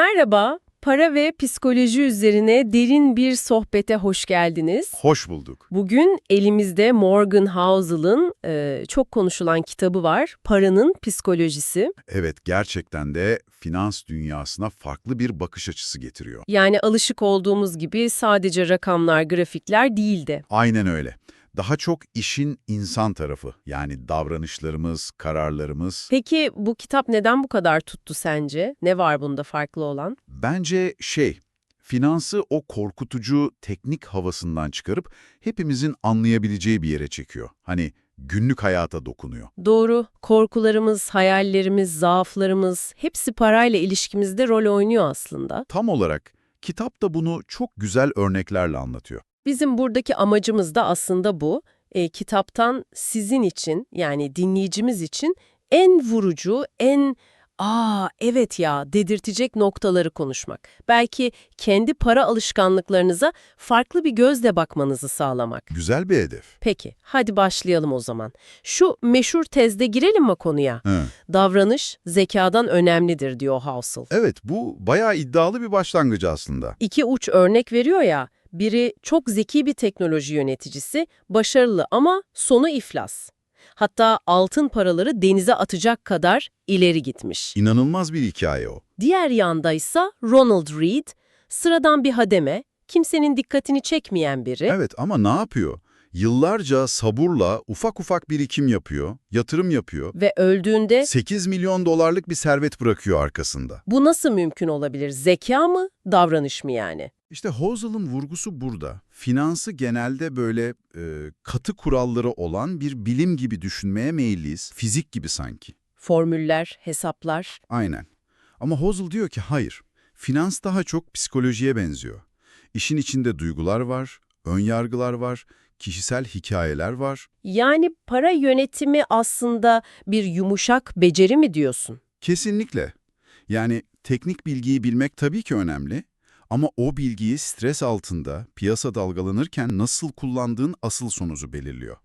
Merhaba, para ve psikoloji üzerine derin bir sohbete hoş geldiniz. Hoş bulduk. Bugün elimizde Morgan Housel'ın e, çok konuşulan kitabı var, Paranın Psikolojisi. Evet, gerçekten de finans dünyasına farklı bir bakış açısı getiriyor. Yani alışık olduğumuz gibi sadece rakamlar, grafikler değil de. Aynen öyle. Daha çok işin insan tarafı, yani davranışlarımız, kararlarımız. Peki bu kitap neden bu kadar tuttu sence? Ne var bunda farklı olan? Bence şey, finansı o korkutucu teknik havasından çıkarıp hepimizin anlayabileceği bir yere çekiyor. Hani günlük hayata dokunuyor. Doğru, korkularımız, hayallerimiz, zaaflarımız hepsi parayla ilişkimizde rol oynuyor aslında. Tam olarak kitap da bunu çok güzel örneklerle anlatıyor. Bizim buradaki amacımız da aslında bu. E, kitaptan sizin için yani dinleyicimiz için en vurucu, en ''aa evet ya'' dedirtecek noktaları konuşmak. Belki kendi para alışkanlıklarınıza farklı bir gözle bakmanızı sağlamak. Güzel bir hedef. Peki, hadi başlayalım o zaman. Şu meşhur tezde girelim mi konuya? Hı. Davranış zekadan önemlidir diyor Housel. Evet, bu bayağı iddialı bir başlangıcı aslında. İki uç örnek veriyor ya, biri çok zeki bir teknoloji yöneticisi, başarılı ama sonu iflas. Hatta altın paraları denize atacak kadar ileri gitmiş. İnanılmaz bir hikaye o. Diğer yandaysa Ronald Reed, sıradan bir hademe, kimsenin dikkatini çekmeyen biri. Evet ama ne yapıyor? Yıllarca sabırla ufak ufak birikim yapıyor, yatırım yapıyor. Ve öldüğünde 8 milyon dolarlık bir servet bırakıyor arkasında. bu nasıl mümkün olabilir? Zeka mı, davranış mı yani? İşte Housel'ın vurgusu burada. Finansı genelde böyle e, katı kuralları olan bir bilim gibi düşünmeye meyilliyiz. Fizik gibi sanki. Formüller, hesaplar. Aynen. Ama Housel diyor ki hayır. Finans daha çok psikolojiye benziyor. İşin içinde duygular var, ön yargılar var, kişisel hikayeler var. Yani para yönetimi aslında bir yumuşak beceri mi diyorsun? Kesinlikle. Yani teknik bilgiyi bilmek tabii ki önemli ama o bilgiyi stres altında, piyasa dalgalanırken nasıl kullandığın asıl sonucu belirliyor.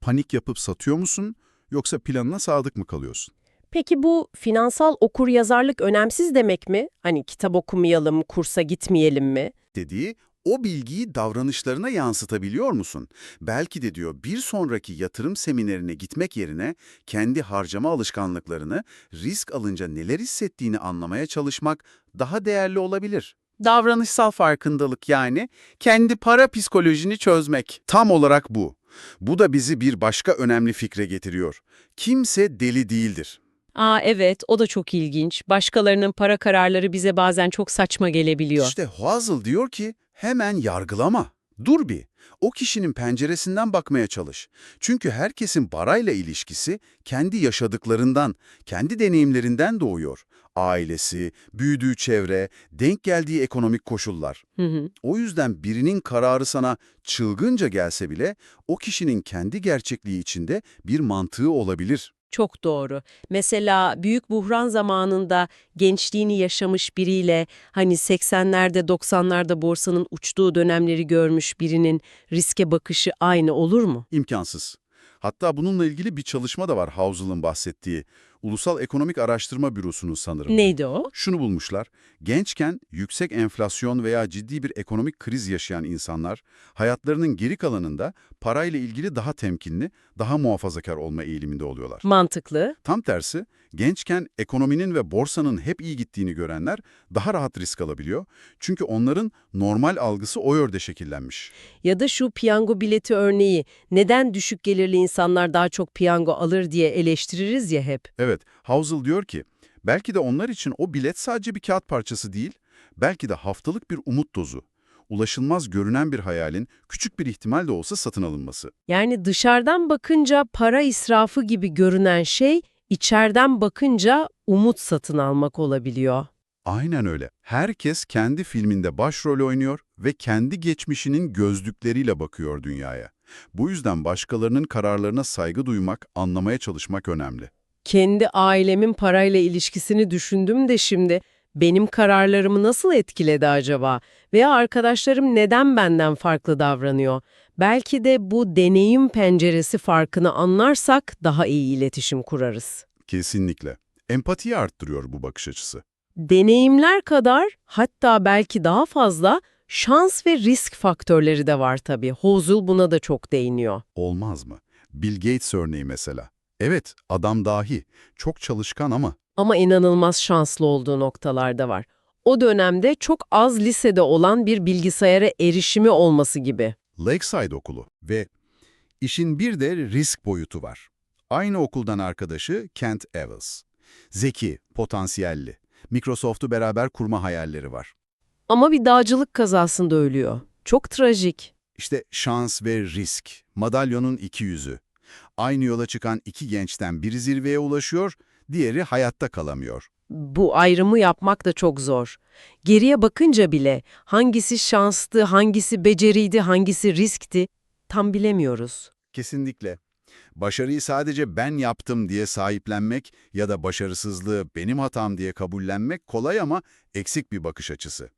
Panik yapıp satıyor musun yoksa planına sadık mı kalıyorsun? Peki bu finansal okuryazarlık önemsiz demek mi? Hani kitap okumayalım, kursa gitmeyelim mi? dediği o bilgiyi davranışlarına yansıtabiliyor musun? Belki de diyor bir sonraki yatırım seminerine gitmek yerine kendi harcama alışkanlıklarını, risk alınca neler hissettiğini anlamaya çalışmak daha değerli olabilir. Davranışsal farkındalık yani kendi para psikolojini çözmek. Tam olarak bu. Bu da bizi bir başka önemli fikre getiriyor. Kimse deli değildir. Aa evet, o da çok ilginç. Başkalarının para kararları bize bazen çok saçma gelebiliyor. İşte Hazel diyor ki hemen yargılama. Dur bir. O kişinin penceresinden bakmaya çalış. Çünkü herkesin parayla ilişkisi kendi yaşadıklarından, kendi deneyimlerinden doğuyor. Ailesi, büyüdüğü çevre, denk geldiği ekonomik koşullar. Hı hı. O yüzden birinin kararı sana çılgınca gelse bile o kişinin kendi gerçekliği içinde bir mantığı olabilir. Çok doğru. Mesela büyük buhran zamanında gençliğini yaşamış biriyle hani 80'lerde 90'larda borsanın uçtuğu dönemleri görmüş birinin riske bakışı aynı olur mu? İmkansız. Hatta bununla ilgili bir çalışma da var Housel'ın bahsettiği. Ulusal Ekonomik Araştırma Bürosu'nun sanırım. Neydi o? Şunu bulmuşlar, gençken yüksek enflasyon veya ciddi bir ekonomik kriz yaşayan insanlar, hayatlarının geri kalanında parayla ilgili daha temkinli, daha muhafazakar olma eğiliminde oluyorlar. Mantıklı. Tam tersi, gençken ekonominin ve borsanın hep iyi gittiğini görenler daha rahat risk alabiliyor. Çünkü onların normal algısı o yönde şekillenmiş. Ya da şu piyango bileti örneği, neden düşük gelirli insanlar daha çok piyango alır diye eleştiririz ya hep. Evet, Housel diyor ki, belki de onlar için o bilet sadece bir kağıt parçası değil, belki de haftalık bir umut dozu. Ulaşılmaz görünen bir hayalin küçük bir ihtimal de olsa satın alınması. Yani dışarıdan bakınca para israfı gibi görünen şey, içeriden bakınca umut satın almak olabiliyor. Aynen öyle. Herkes kendi filminde başrol oynuyor ve kendi geçmişinin gözlükleriyle bakıyor dünyaya. Bu yüzden başkalarının kararlarına saygı duymak, anlamaya çalışmak önemli. Kendi ailemin parayla ilişkisini düşündüm de şimdi benim kararlarımı nasıl etkiledi acaba? Veya arkadaşlarım neden benden farklı davranıyor? Belki de bu deneyim penceresi farkını anlarsak daha iyi iletişim kurarız. Kesinlikle. Empatiyi arttırıyor bu bakış açısı. Deneyimler kadar hatta belki daha fazla şans ve risk faktörleri de var tabii. Hozul buna da çok değiniyor. Olmaz mı? Bill Gates örneği mesela. Evet, adam dahi. Çok çalışkan ama Ama inanılmaz şanslı olduğu noktalarda var. O dönemde çok az lisede olan bir bilgisayara erişimi olması gibi. Lakeside okulu ve işin bir de risk boyutu var. Aynı okuldan arkadaşı Kent Evans. Zeki, potansiyelli. Microsoft'u beraber kurma hayalleri var. Ama bir dağcılık kazasında ölüyor. Çok trajik. İşte şans ve risk, madalyonun iki yüzü. Aynı yola çıkan iki gençten biri zirveye ulaşıyor, diğeri hayatta kalamıyor. Bu ayrımı yapmak da çok zor. Geriye bakınca bile hangisi şanstı, hangisi beceriydi, hangisi riskti tam bilemiyoruz. Kesinlikle. Başarıyı sadece ben yaptım diye sahiplenmek ya da başarısızlığı benim hatam diye kabullenmek kolay ama eksik bir bakış açısı.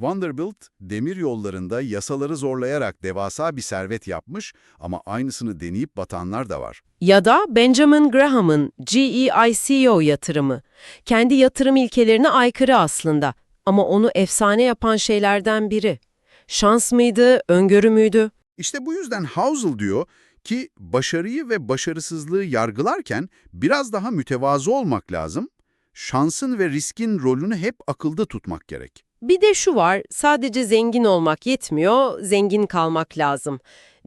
Vanderbilt, demir yollarında yasaları zorlayarak devasa bir servet yapmış ama aynısını deneyip batanlar da var. Ya da Benjamin Graham'ın GEICO yatırımı. Kendi yatırım ilkelerine aykırı aslında ama onu efsane yapan şeylerden biri. Şans mıydı, öngörü müydü? İşte bu yüzden Housel diyor ki başarıyı ve başarısızlığı yargılarken biraz daha mütevazı olmak lazım, şansın ve riskin rolünü hep akılda tutmak gerek. Bir de şu var, sadece zengin olmak yetmiyor, zengin kalmak lazım.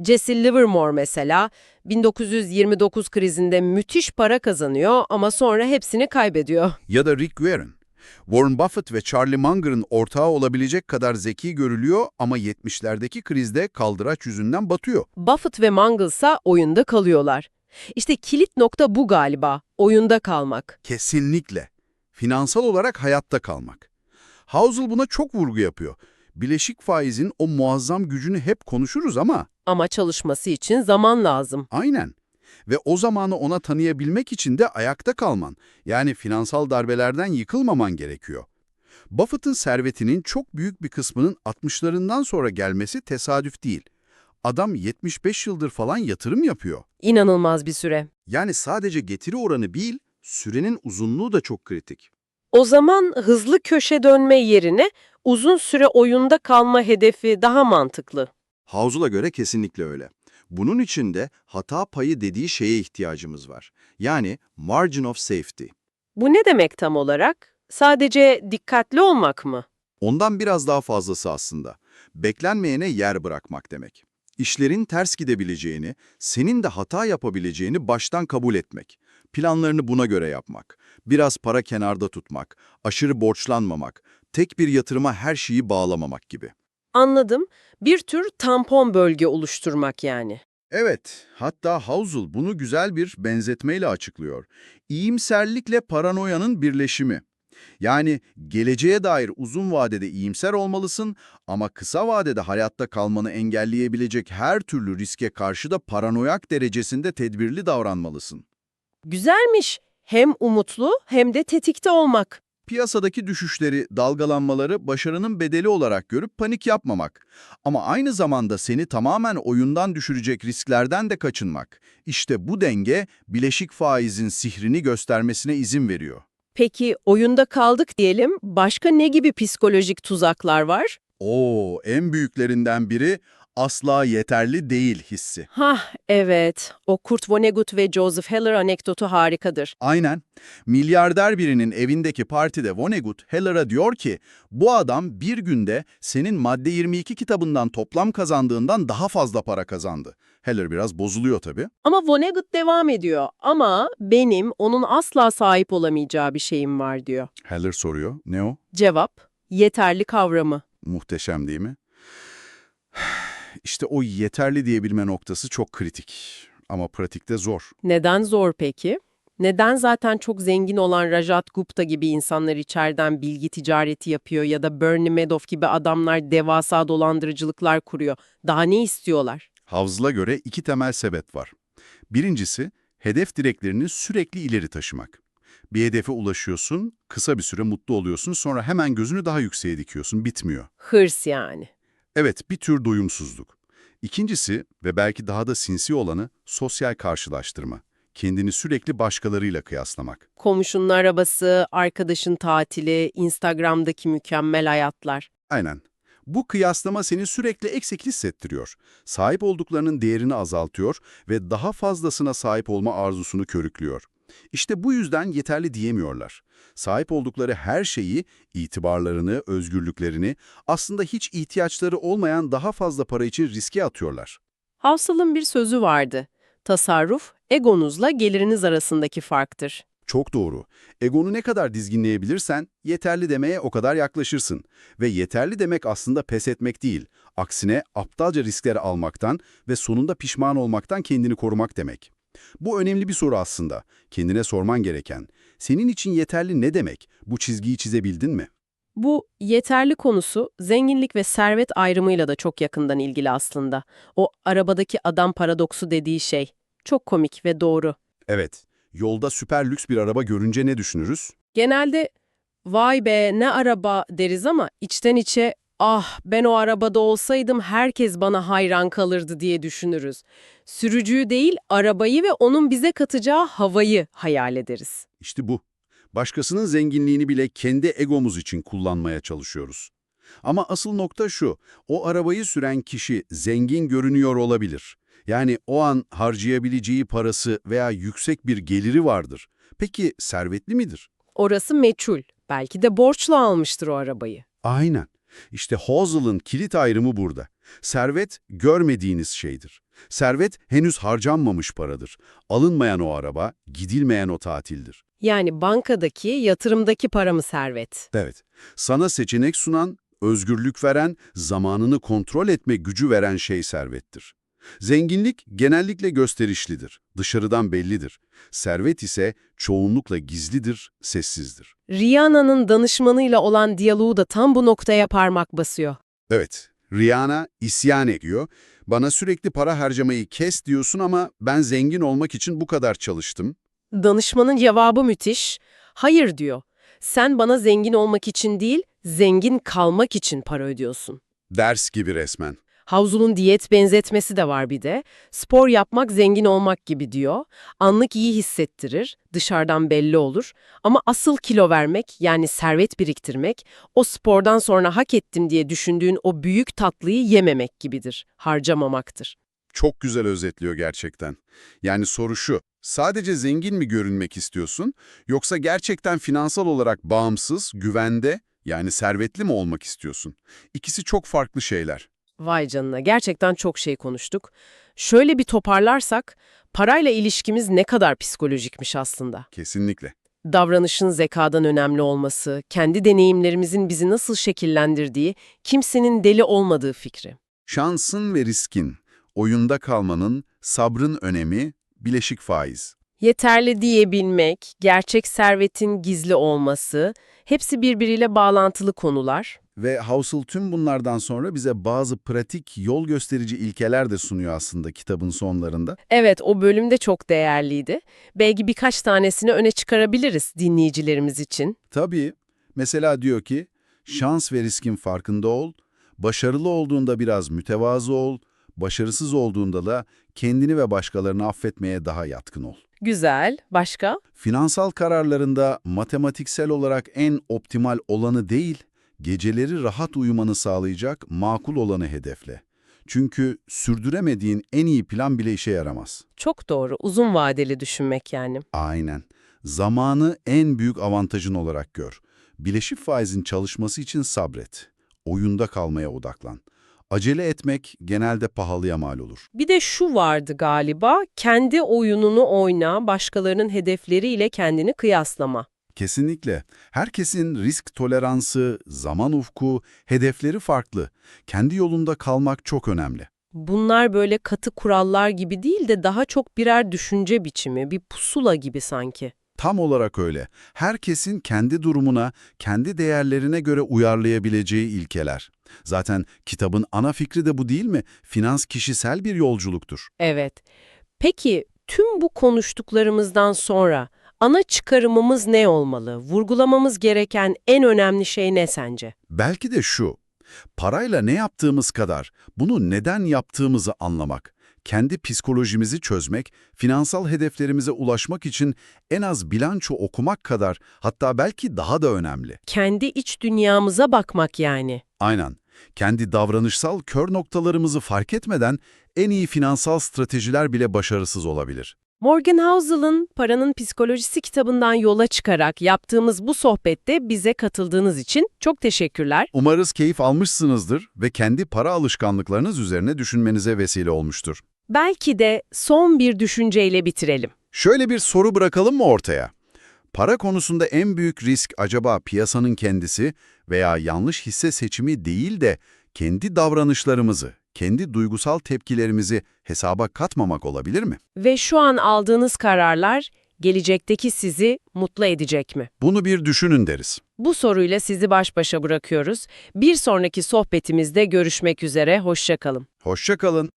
Jesse Livermore mesela 1929 krizinde müthiş para kazanıyor ama sonra hepsini kaybediyor. Ya da Rick Warren. Warren Buffett ve Charlie Munger'ın ortağı olabilecek kadar zeki görülüyor ama 70'lerdeki krizde kaldıraç yüzünden batıyor. Buffett ve Mangles'a oyunda kalıyorlar. İşte kilit nokta bu galiba, oyunda kalmak. Kesinlikle. Finansal olarak hayatta kalmak. Housel buna çok vurgu yapıyor. Bileşik faizin o muazzam gücünü hep konuşuruz ama Ama çalışması için zaman lazım. aynen. Ve o zamanı ona tanıyabilmek için de ayakta kalman, yani finansal darbelerden yıkılmaman gerekiyor. Buffett'ın servetinin çok büyük bir kısmının 60'larından sonra gelmesi tesadüf değil. Adam 75 yıldır falan yatırım yapıyor. İnanılmaz bir süre. Yani sadece getiri oranı değil, sürenin uzunluğu da çok kritik. O zaman hızlı köşe dönme yerine uzun süre oyunda kalma hedefi daha mantıklı. Housel'a göre kesinlikle öyle. Bunun için de hata payı dediği şeye ihtiyacımız var. Yani margin of safety. Bu ne demek tam olarak? Sadece dikkatli olmak mı? Ondan biraz daha fazlası aslında. Beklenmeyene yer bırakmak demek. İşlerin ters gidebileceğini, senin de hata yapabileceğini baştan kabul etmek. Planlarını buna göre yapmak. Biraz para kenarda tutmak, aşırı borçlanmamak, tek bir yatırıma her şeyi bağlamamak gibi. Anladım. Bir tür tampon bölge oluşturmak yani. Evet, hatta Housel bunu güzel bir benzetmeyle açıklıyor. İyimserlikle paranoyanın birleşimi. Yani geleceğe dair uzun vadede iyimser olmalısın ama kısa vadede hayatta kalmanı engelleyebilecek her türlü riske karşı da paranoyak derecesinde tedbirli davranmalısın. Güzelmiş. Hem umutlu hem de tetikte olmak. Piyasadaki düşüşleri, dalgalanmaları başarının bedeli olarak görüp panik yapmamak. Ama aynı zamanda seni tamamen oyundan düşürecek risklerden de kaçınmak. İşte bu denge bileşik faizin sihrini göstermesine izin veriyor. Peki oyunda kaldık diyelim. Başka ne gibi psikolojik tuzaklar var? Oo, en büyüklerinden biri asla yeterli değil hissi. Hah evet. O Kurt Vonnegut ve Joseph Heller anekdotu harikadır. Aynen. Milyarder birinin evindeki partide Vonnegut, Heller'a diyor ki, bu adam bir günde senin Madde 22 kitabından toplam kazandığından daha fazla para kazandı. Heller biraz bozuluyor tabii. Ama Vonnegut devam ediyor. Ama benim onun asla sahip olamayacağı bir şeyim var diyor. Heller soruyor, ne o? Cevap, yeterli kavramı. Muhteşem değil mi? İşte o yeterli diyebilme noktası çok kritik. Ama pratikte zor. Neden zor peki? Neden zaten çok zengin olan Rajat Gupta gibi insanlar içeriden bilgi ticareti yapıyor ya da Bernie Madoff gibi adamlar devasa dolandırıcılıklar kuruyor? Daha ne istiyorlar? Havzla göre iki temel sebep var. Birincisi, hedef direklerini sürekli ileri taşımak. Bir hedefe ulaşıyorsun, kısa bir süre mutlu oluyorsun, sonra hemen gözünü daha yükseğe dikiyorsun, bitmiyor. Hırs yani. Evet, bir tür doyumsuzluk. İkincisi ve belki daha da sinsi olanı sosyal karşılaştırma. kendini sürekli başkalarıyla kıyaslamak. Komşunun arabası, arkadaşın tatili, Instagram'daki mükemmel hayatlar. Aynen. Bu kıyaslama seni sürekli eksik hissettiriyor. Sahip olduklarının değerini azaltıyor ve daha fazlasına sahip olma arzusunu körüklüyor. İşte bu yüzden yeterli diyemiyorlar. Sahip oldukları her şeyi, itibarlarını, özgürlüklerini, aslında hiç ihtiyaçları olmayan daha fazla para için riske atıyorlar. Hafsal'ın bir sözü vardı. Tasarruf, egonuzla geliriniz arasındaki farktır. Çok doğru. Egonu ne kadar dizginleyebilirsen yeterli demeye o kadar yaklaşırsın. Ve yeterli demek aslında pes etmek değil. Aksine aptalca riskleri almaktan ve sonunda pişman olmaktan kendini korumak demek. Bu önemli bir soru aslında. Kendine sorman gereken. Senin için yeterli ne demek? Bu çizgiyi çizebildin mi? Bu yeterli konusu zenginlik ve servet ayrımıyla da çok yakından ilgili aslında. O arabadaki adam paradoksu dediği şey. Çok komik ve doğru. Evet. Yolda süper lüks bir araba görünce ne düşünürüz? Genelde vay be ne araba deriz ama içten içe ah ben o arabada olsaydım herkes bana hayran kalırdı diye düşünürüz. Sürücüyü değil arabayı ve onun bize katacağı havayı hayal ederiz. İşte bu. Başkasının zenginliğini bile kendi egomuz için kullanmaya çalışıyoruz. Ama asıl nokta şu, o arabayı süren kişi zengin görünüyor olabilir. Yani o an harcayabileceği parası veya yüksek bir geliri vardır. Peki servetli midir? Orası meçhul. Belki de borçla almıştır o arabayı. Aynen. İşte Hossel'ın kilit ayrımı burada. Servet görmediğiniz şeydir. Servet henüz harcanmamış paradır. Alınmayan o araba, gidilmeyen o tatildir. Yani bankadaki, yatırımdaki para mı servet? Evet, sana seçenek sunan, özgürlük veren, zamanını kontrol etme gücü veren şey servettir. Zenginlik genellikle gösterişlidir, dışarıdan bellidir. Servet ise çoğunlukla gizlidir, sessizdir. Rihanna'nın danışmanıyla olan diyaloğu da tam bu noktaya parmak basıyor. Evet, Rihanna isyan ediyor. Bana sürekli para harcamayı kes diyorsun ama ben zengin olmak için bu kadar çalıştım. Danışmanın cevabı müthiş. Hayır diyor. Sen bana zengin olmak için değil, zengin kalmak için para ödüyorsun. Ders gibi resmen. Havzul'un diyet benzetmesi de var bir de. Spor yapmak zengin olmak gibi diyor. Anlık iyi hissettirir, dışarıdan belli olur. Ama asıl kilo vermek yani servet biriktirmek, o spordan sonra hak ettim diye düşündüğün o büyük tatlıyı yememek gibidir. Harcamamaktır. Çok güzel özetliyor gerçekten. Yani soru şu, sadece zengin mi görünmek istiyorsun yoksa gerçekten finansal olarak bağımsız, güvende yani servetli mi olmak istiyorsun? İkisi çok farklı şeyler. Vay canına gerçekten çok şey konuştuk. Şöyle bir toparlarsak, parayla ilişkimiz ne kadar psikolojikmiş aslında. Kesinlikle. davranışın zekadan önemli olması, kendi deneyimlerimizin bizi nasıl şekillendirdiği, kimsenin deli olmadığı fikri. Şansın ve riskin, oyunda kalmanın, sabrın önemi, bileşik faiz. Yeterli diyebilmek, gerçek servetin gizli olması, hepsi birbiriyle bağlantılı konular. Ve Housel tüm bunlardan sonra bize bazı pratik, yol gösterici ilkeler de sunuyor aslında kitabın sonlarında. Evet, o bölüm de çok değerliydi. Belki birkaç tanesini öne çıkarabiliriz dinleyicilerimiz için. Tabii, mesela diyor ki, şans ve riskin farkında ol, başarılı olduğunda biraz mütevazı ol, başarısız olduğunda da kendini ve başkalarını affetmeye daha yatkın ol. Güzel. Başka? Finansal kararlarında matematiksel olarak en optimal olanı değil, geceleri rahat uyumanı sağlayacak makul olanı hedefle. Çünkü sürdüremediğin en iyi plan bile işe yaramaz. Çok doğru. Uzun vadeli düşünmek yani. Aynen. Zamanı en büyük avantajın olarak gör. Bileşik faizin çalışması için sabret. Oyunda kalmaya odaklan. Acele etmek genelde pahalıya mal olur. Bir de şu vardı galiba, kendi oyununu oyna, başkalarının hedefleriyle kendini kıyaslama. Kesinlikle. Herkesin risk toleransı, zaman ufku, hedefleri farklı. Kendi yolunda kalmak çok önemli. Bunlar böyle katı kurallar gibi değil de daha çok birer düşünce biçimi, bir pusula gibi sanki. Tam olarak öyle. Herkesin kendi durumuna, kendi değerlerine göre uyarlayabileceği ilkeler. Zaten kitabın ana fikri de bu değil mi? Finans kişisel bir yolculuktur. Evet. Peki tüm bu konuştuklarımızdan sonra ana çıkarımımız ne olmalı? Vurgulamamız gereken en önemli şey ne sence? Belki de şu, parayla ne yaptığımız kadar bunu neden yaptığımızı anlamak, kendi psikolojimizi çözmek, finansal hedeflerimize ulaşmak için en az bilanço okumak kadar hatta belki daha da önemli. Kendi iç dünyamıza bakmak yani. Aynen. Kendi davranışsal kör noktalarımızı fark etmeden en iyi finansal stratejiler bile başarısız olabilir. Morgan Housel'ın Paranın Psikolojisi kitabından yola çıkarak yaptığımız bu sohbette bize katıldığınız için çok teşekkürler. Umarız keyif almışsınızdır ve kendi para alışkanlıklarınız üzerine düşünmenize vesile olmuştur. Belki de son bir düşünceyle bitirelim. Şöyle bir soru bırakalım mı ortaya? Para konusunda en büyük risk acaba piyasanın kendisi veya yanlış hisse seçimi değil de kendi davranışlarımızı, kendi duygusal tepkilerimizi hesaba katmamak olabilir mi? Ve şu an aldığınız kararlar gelecekteki sizi mutlu edecek mi? Bunu bir düşünün deriz. Bu soruyla sizi baş başa bırakıyoruz. Bir sonraki sohbetimizde görüşmek üzere, hoşça kalın. Hoşça kalın.